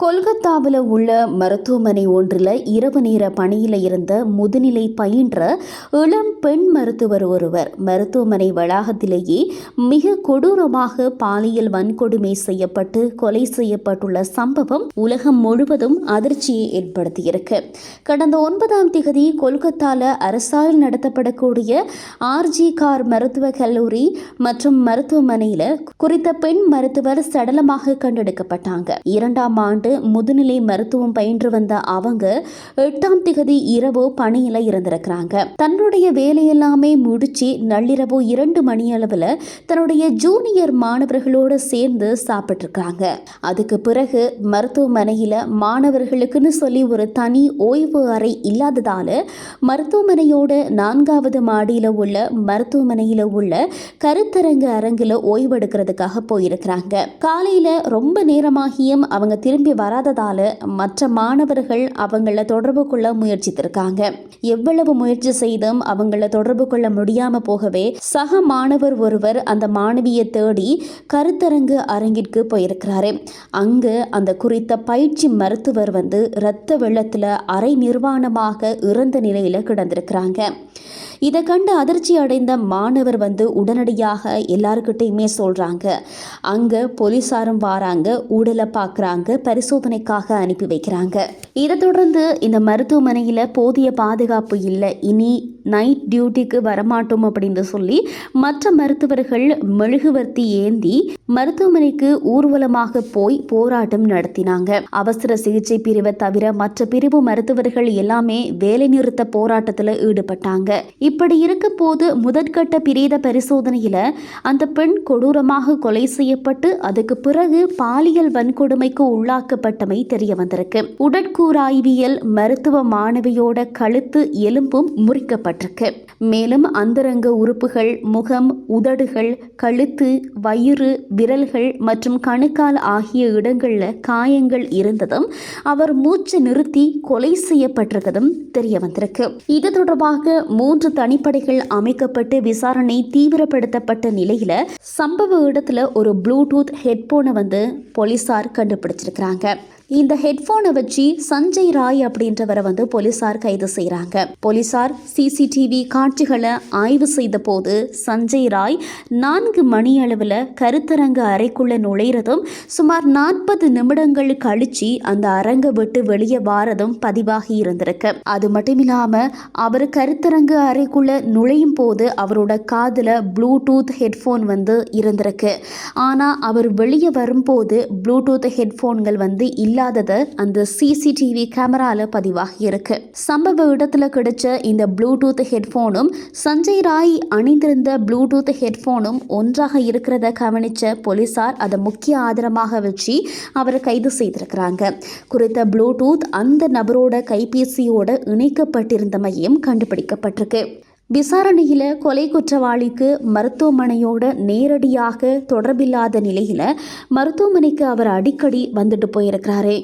கொல்கத்தாவில் உள்ள மருத்துவமனை ஒன்றில் இரவு நேர பணியில் இருந்த முதுநிலை பயின்ற இளம் பெண் மருத்துவர் ஒருவர் மருத்துவமனை வளாகத்திலேயே மிக கொடூரமாக பாலியல் வன்கொடுமை செய்யப்பட்டு கொலை செய்யப்பட்டுள்ள சம்பவம் உலகம் முழுவதும் அதிர்ச்சியை ஏற்படுத்தியிருக்கு. கடந்த ஒன்பதாம் திகதி கொல்கத்தாவில் அரசால் நடத்தப்படக்கூடிய ஆர்ஜி கார் மருத்துவ கல்லூரி மற்றும் மருத்துவமனையில் குறித்த பெண் மருத்துவர் சடலமாக கண்டெடுக்கப்பட்டாங்க. இரண்டாம் ஆண்டு முதுநிலை மருத்துவம் பயின்று வந்த அவங்க எட்டாம் திகதி இரவு பணியில இருந்திருக்கிறாங்க. தன்னுடைய வேலையெல்லாமே முடிச்சு நள்ளிரவு இரண்டு மணி அளவில் தன்னுடைய ஜூனியர் மாணவர்களோடு சேர்ந்து சாப்பிட்ருக்காங்க அதுக்கு பிறகு மருத்துவமனையில் மாணவர்களுக்குன்னு சொல்லி ஒரு தனி ஓய்வு அறை இல்லாததால மருத்துவமனையோட நான்காவது மாடியில் உள்ள மருத்துவமனையில் உள்ள கருத்தரங்கு அரங்கில் ஓய்வெடுக்கிறதுக்காக போயிருக்கிறாங்க. காலையில் ரொம்ப நேரமாகியும் அவங்க திரும்பி வராததால மற்ற மாணவர்கள் அவங்கள தொடர்பு கொள்ள முயற்சித்திருக்காங்க. எவ்வளவு முயற்சி செய்தும் அவங்கள தொடர்பு கொள்ள முடியாம போகவே சக மாணவர் ஒருவர் அந்த மாணவியை தேடி கருத்தரங்கு அரங்கிற்கு போயிருக்கிறாரு. அங்கு அந்த குறித்த பயிற்சி மருத்துவர் வந்து இரத்த வெள்ளத்துல அரை நிர்வாணமாக இறந்த நிலையில கிடந்திருக்கிறாங்க. இதை கண்டு அதிர்ச்சி அடைந்த மாணவர் வந்து உடனடியாக எல்லாருக்கிட்டையுமே சொல்கிறாங்க அங்கே போலீஸாரும் வாராங்க உடலை பார்க்குறாங்க பரிசோதனைக்காக அனுப்பி வைக்கிறாங்க. இதை தொடர்ந்து இந்த மருத்துவமனையில் போதிய பாதுகாப்பு இல்லை. இனி நைட் டியூட்டிக்கு வரமாட்டோம் அப்படின்னு சொல்லி மற்ற மருத்துவர்கள் மெழுகுவர்த்தி ஏந்தி மருத்துவமனைக்கு ஊர்வலமாக போய் போராட்டம் நடத்தினாங்க. அவசர சிகிச்சை பிரிவை தவிர மற்ற பிரிவு மருத்துவர்கள் எல்லாமே வேலைநிறுத்த போராட்டத்தில் ஈடுபட்டாங்க. இப்படி இருக்க போது முதற்கட்ட பிரேத பரிசோதனையில அந்த பெண் கொடூரமாக கொலை செய்யப்பட்டு அதுக்கு பிறகு பாலியல் வன்கொடுமைக்கு உள்ளாக்கப்பட்டமை தெரிய வந்திருக்கு. உடற்கூறாய்வியல் மருத்துவ மாணவியோட கழுத்து எலும்பும் முறிக்கப்பட்டிருக்கு மேலும் அந்தரங்க உறுப்புகள் முகம் உதடுகள் கழுத்து வயிறு விரல்கள் மற்றும் கணுக்கால் ஆகிய இடங்களில் காயங்கள் இருந்ததும் அவர் மூச்சு நிறுத்தி கொலை செய்யப்பட்டிருக்கதும் தெரிய வந்திருக்கு. இது தொடர்பாக மூன்று தனிப்படைகள் அமைக்கப்பட்டு விசாரணை தீவிரப்படுத்தப்பட்ட நிலையில சம்பவ இடத்துல ஒரு ப்ளூடூத் ஹெட்போனை வந்து போலீசார் கண்டுபிடிச்சிருக்கிறாங்க. இந்த ஹெட்ஃபோனை வச்சு சஞ்சய் ராய் அப்படின்றவரை வந்து போலீசார் கைது செய்கிறாங்க போலீசார் சிசிடிவி காட்சிகளை ஆய்வு செய்த போது சஞ்சய் ராய் நான்கு மணி அளவில் கருத்தரங்க அறைக்குள்ளே நுழையிறதும் சுமார் நாற்பது நிமிடங்கள் கழிச்சு அந்த அரங்கை விட்டு வெளியே வாரதும் பதிவாகி இருந்திருக்கு. அது மட்டும் இல்லாமல் அவர் கருத்தரங்கு அறைக்குள்ள நுழையும் போது அவரோட காதில் ப்ளூடூத் ஹெட்ஃபோன் வந்து இருந்திருக்கு. ஆனால் அவர் வெளியே வரும்போது ப்ளூடூத் ஹெட்ஃபோன்கள் வந்து இல்லை இல்லாதது அந்த சிசிடிவி கேமரால பதிவாகி இருக்கு. சம்பவ இடத்துல கிடைச்ச இந்த ப்ளூடூத் ஹெட்ஃபோனும் சஞ்சய் ராய் அணிந்திருந்த ப்ளூடூத் ஹெட்ஃபோனும் ஒன்றாக இருக்கிறத கவனிச்ச போலீசார் அதை முக்கிய ஆதாரமாக வச்சு அவரை கைது செய்திருக்கிறாங்க. குறித்த ப்ளூடூத் அந்த நபரோட கைபேசியோட இணைக்கப்பட்டிருந்தமையும் கண்டுபிடிக்கப்பட்டிருக்கு. விசாரணையில் கொலை குற்றவாளிக்கு மருத்துவமனையோட நேரடியாக தொடர்பில்லாத நிலையில் மருத்துவமனைக்கு அவர் அடிக்கடி வந்துட்டு போயிருக்கிறாரு.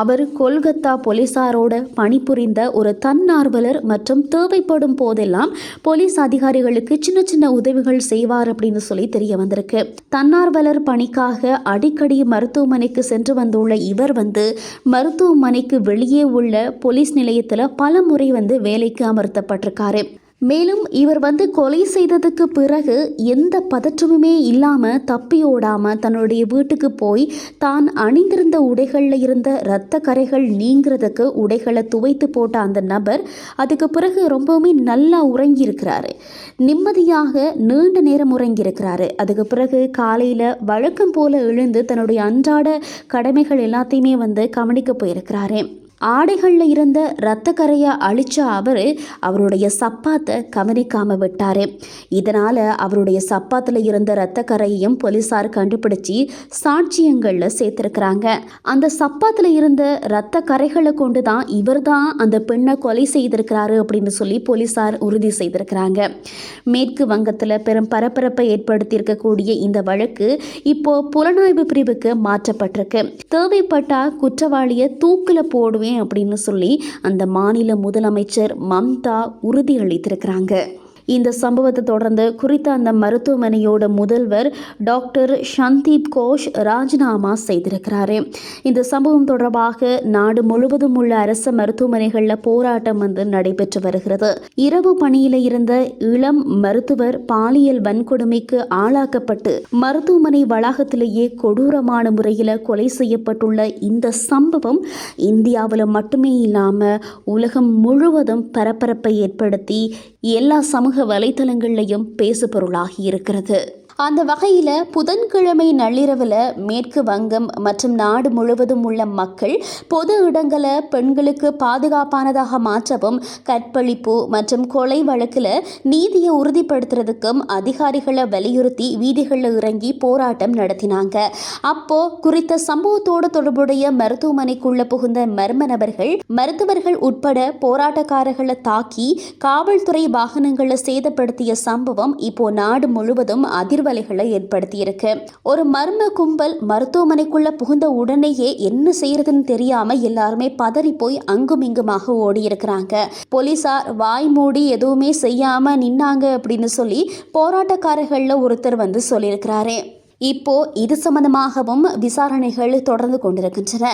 அவர் கொல்கத்தா போலீசாரோட பணிபுரிந்த ஒரு தன்னார்வலர் மற்றும் தேவைப்படும் போதெல்லாம் போலீஸ் அதிகாரிகளுக்கு சின்ன சின்ன உதவிகள் செய்வார் அப்படின்னு சொல்லி தெரிய வந்திருக்கு. தன்னார்வலர் பணிக்காக அடிக்கடி மருத்துவமனைக்கு சென்று வந்துள்ள இவர் வந்து மருத்துவமனைக்கு வெளியே உள்ள போலீஸ் நிலையத்தில் பல முறை வந்து வேலைக்கு அமர்த்தப்பட்டிருக்காரு. மேலும் இவர் வந்து கொலை செய்ததுக்கு பிறகு எந்த பதற்றமுமே இல்லாமல் தப்பி ஓடாமல் தன்னுடைய வீட்டுக்கு போய் தான் அணிந்திருந்த உடைகளில் இருந்த இரத்த கரைகள் நீங்கிறதுக்கு உடைகளை துவைத்து போட்ட அந்த நபர் அதுக்கு பிறகு ரொம்பவுமே நல்லா உறங்கியிருக்கிறாரு. நிம்மதியாக நீண்ட நேரம் உறங்கியிருக்கிறாரு. அதுக்கு பிறகு காலையில் வழக்கம் போல் எழுந்து தன்னுடைய அன்றாட கடமைகள் எல்லாத்தையுமே வந்து கவனிக்க போயிருக்கிறாரு. ஆடைகளில் இருந்த இரத்த கரையை அழிச்ச அவர் அவருடைய சப்பாத்தை கவனிக்காமல் விட்டார். இதனால் அவருடைய சப்பாத்தில் இருந்த இரத்த கரையையும் போலீஸார் கண்டுபிடிச்சி சாட்சியங்களில் சேர்த்துருக்குறாங்க. அந்த சப்பாத்தில் இருந்த இரத்த கரைகளை கொண்டு தான் இவர் தான் அந்த பெண்ணை கொலை செய்திருக்கிறாரு அப்படின்னு சொல்லி போலீஸார் உறுதி செய்திருக்கிறாங்க. மேற்கு வங்கத்தில் பெரும் பரபரப்பை ஏற்படுத்தியிருக்கக்கூடிய இந்த வழக்கு இப்போ புலனாய்வு பிரிவுக்கு மாற்றப்பட்டிருக்கு. தேவைப்பட்டால் குற்றவாளியை தூக்கில் போடுவேன் அப்படின்னு சொல்லி அந்த மாநில முதலமைச்சர் மம்தா உறுதியளித்திருக்கிறாங்க. இந்த சம்பவத்தை தொடர்ந்து குறித்த அந்த மருத்துவமனையோட முதல்வர் டாக்டர் சந்தீப் கோஷ் ராஜினாமா செய்திருக்கிறாரு. இந்த சம்பவம் தொடர்பாக நாடு முழுவதும் உள்ள அரசு மருத்துவமனைகளில் போராட்டம் வந்து நடைபெற்று வருகிறது. இரவு பணியில் இருந்த இளம் மருத்துவர் பாலியல் வன்கொடுமைக்கு ஆளாக்கப்பட்டு மருத்துவமனை வளாகத்திலேயே கொடூரமான முறையில் கொலை செய்யப்பட்டுள்ள இந்த சம்பவம் இந்தியாவில் மட்டுமே இல்லாமல் உலகம் முழுவதும் பரபரப்பை ஏற்படுத்தி எல்லா சமூக வலைத்தளங்கள்லையும் பேசுபொருளாகி இருக்கிறது அந்த வகையில் புதன்கிழமை நள்ளிரவில் மேற்கு வங்கம் மற்றும் நாடு முழுவதும் உள்ள மக்கள் பொது இடங்களை பெண்களுக்கு பாதுகாப்பானதாக மாற்றவும் கற்பழிப்பு மற்றும் கொலை வழக்கில் நீதியை உறுதிப்படுத்துறதுக்கும் அதிகாரிகளை வலியுறுத்தி வீதிகளில் இறங்கி போராட்டம் நடத்தினாங்க. அப்போ குறித்த சம்பவத்தோடு தொடர்புடைய மருத்துவமனைக்குள்ள புகுந்த மர்ம நபர்கள் மருத்துவர்கள் உட்பட போராட்டக்காரர்களை தாக்கி காவல்துறை வாகனங்களை சேதப்படுத்திய சம்பவம் இப்போ நாடு முழுவதும் அதிர்வலைகளை ஏற்படுத்தியிருக்கு. ஒரு மர்ம கும்பல் மருத்துவமனைக்குள்ள புகுந்த உடனேயே என்ன செய்யறதுன்னு தெரியாம எல்லாருமே பதறி போய் அங்கும் இங்குமாக ஓடி இருக்கிறாங்க போலீசார் வாய் மூடி எதுவுமே செய்யாம நின்னாங்க அப்படின்னு சொல்லி போராட்டக்காரர்கள்ல ஒருத்தர் வந்து சொல்லியிருக்கிறாரு. இப்போ இது சம்பந்தமாகவும் விசாரணைகள் தொடர்ந்து கொண்டிருக்கின்றன.